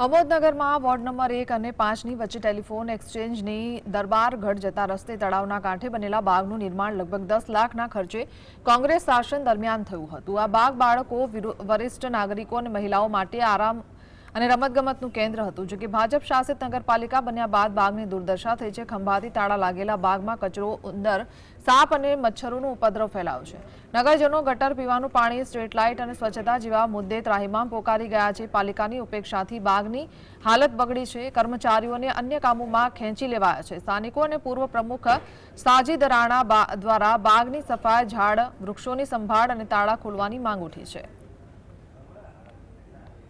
અમોદનગરમાં ward number એક અને પાંચની વચ્ચે ટેલિફોન એક્સચેન્જની દરબારગઢ જતા રસ્તે તળાવના કાંઠે બનેલા બાગનું નિર્માણ લગભગ દસ લાખના ખર્ચે કોંગ્રેસ શાસન દરમિયાન થયું હતું. આ બાગ બાળકો વરિષ્ઠ નાગરિકો અને મહિલાઓ માટે આરામ અને રમતગમતનું કેન્દ્ર હતું જો કે ભાજપ શાસિત નગરપાલિકા બન્યા બાદ બાગની દુર્દશા થઈ છે. ખંભાતી તાળા લાગેલા બાગમાં કચરો ઉંદર, સાપ અને મચ્છરોનો ઉપદ્રવ ફેલાયો છે. નગરજનો ગટર પીવાનું પાણી, સ્ટ્રીટ લાઇટ અને સ્વચ્છતા જેવા મુદ્દે ત્રાહિમામ પોકારી ગયા છે. પાલિકાની ઉપેક્ષાથી બાગની હાલત બગડી છે. કર્મચારીઓને અન્ય કામોમાં ખેંચી લેવાયા છે. સ્થાનિકો અને પૂર્વ પ્રમુખ સાજીદ રાણા દ્વારા બાગની સફાઈ, ઝાડ, વૃક્ષોની સંભાળ અને તાળા ખોલવાની માંગ ઉઠી છે.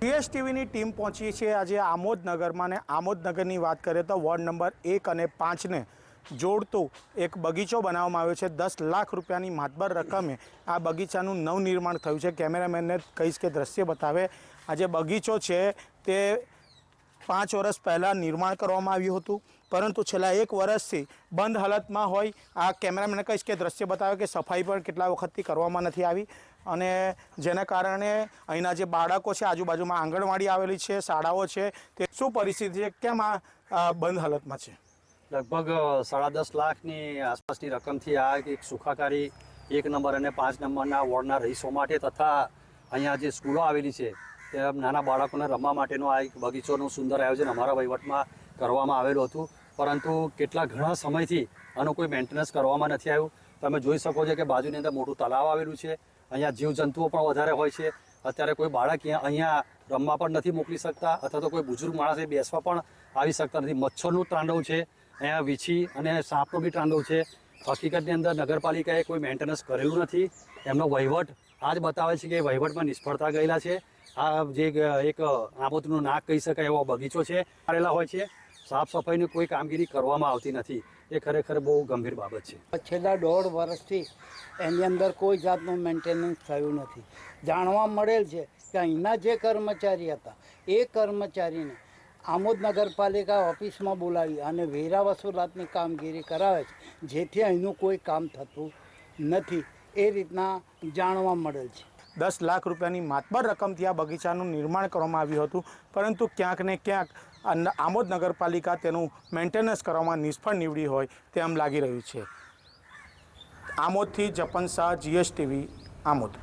જીએસટીવીની ટીમ પહોંચી છે આજે આમોદનગરમાં ને આમોદનગરની વાત કરીએ તો વોર્ડ નંબર એક અને પાંચને જોડતો એક બગીચો બનાવવામાં આવ્યો છે. દસ લાખ રૂપિયાની માતબર રકમે આ બગીચાનું નવનિર્માણ થયું છે. કેમેરામેનને કહીશ કે દ્રશ્ય બતાવે. આ જે બગીચો છે તે પાંચ વર્ષ પહેલાં નિર્માણ કરવામાં આવ્યું હતું. પરંતુ છેલ્લા એક વર્ષથી બંધ હાલતમાં હોય, આ કેમેરામેન કહીશ કે દ્રશ્ય બતાવે કે સફાઈ પણ કેટલા વખતથી કરવામાં નથી આવી અને જેના કારણે અહીંના જે બાળકો છે, આજુબાજુમાં આંગણવાડી આવેલી છે, શાળાઓ છે, તે શું પરિસ્થિતિ છે, કેમ આ બંધ હાલતમાં છે? લગભગ સાડા દસ લાખની આસપાસની રકમથી આ એક સુખાકારી એક નંબર અને પાંચ નંબરના વોર્ડના રહીશો માટે તથા અહીંયા જે સ્કૂલો આવેલી છે તે નાના બાળકોને રમવા માટેનો આ એક બગીચોનું સુંદર આયોજન અમારા વહીવટમાં કરવામાં આવેલું હતું. પરંતુ કેટલા ઘણા સમયથી આનું કોઈ મેન્ટેનન્સ કરવામાં નથી આવ્યું. તમે જોઈ શકો છો કે બાજુની અંદર મોટું તલાવ આવેલું છે. અહીંયા જીવજંતુઓ પણ વધારે હોય છે. અત્યારે કોઈ બાળક અહીંયા- રમવા પણ નથી મોકલી શકતા અથવા તો કોઈ બુજુર્ગ માણસે બેસવા પણ આવી શકતા નથી. મચ્છરનું તાંડવ છે. અહીંયા વીછી અને સાપનો બી તાંડવ છે. હકીકતની અંદર નગરપાલિકાએ કોઈ મેન્ટેનન્સ કરેલું નથી. એમનો વહીવટ આ જ બતાવે છે કે વહીવટમાં નિષ્ફળતા ગયેલા છે. આ જે એક આબોતનું નાક કહી શકાય એવો બગીચો છે. કરેલા હોય છે. સાફ સફાઈની કોઈ કામગીરી કરવામાં આવતી નથી. એ ખરેખર બહુ ગંભીર બાબત છે. છેલ્લા દોઢ વર્ષથી એની અંદર કોઈ જાતનું મેન્ટેનન્સ થયું નથી. જાણવા મળેલ છે કે અહીંના જે કર્મચારી હતા એ કર્મચારીને આમોદ નગરપાલિકા ઓફિસમાં બોલાવી અને વેરા વસૂલાતની કામગીરી કરાવે છે જેથી અહીંનું કોઈ કામ થતું નથી એ રીતના જાણવા મળેલ છે. દસ લાખ રૂપિયાની માતબર રકમથી આ બગીચાનું નિર્માણ કરવામાં આવ્યું હતું પરંતુ ક્યાંક ને ક્યાંક આમોદ નગરપાલિકા તેનું મેન્ટેનન્સ કરવામાં નિષ્ફળ નીવડી હોય તેમ લાગી રહ્યું છે. આમોદથી જપન શાહ જીએસટીવી, આમોદ.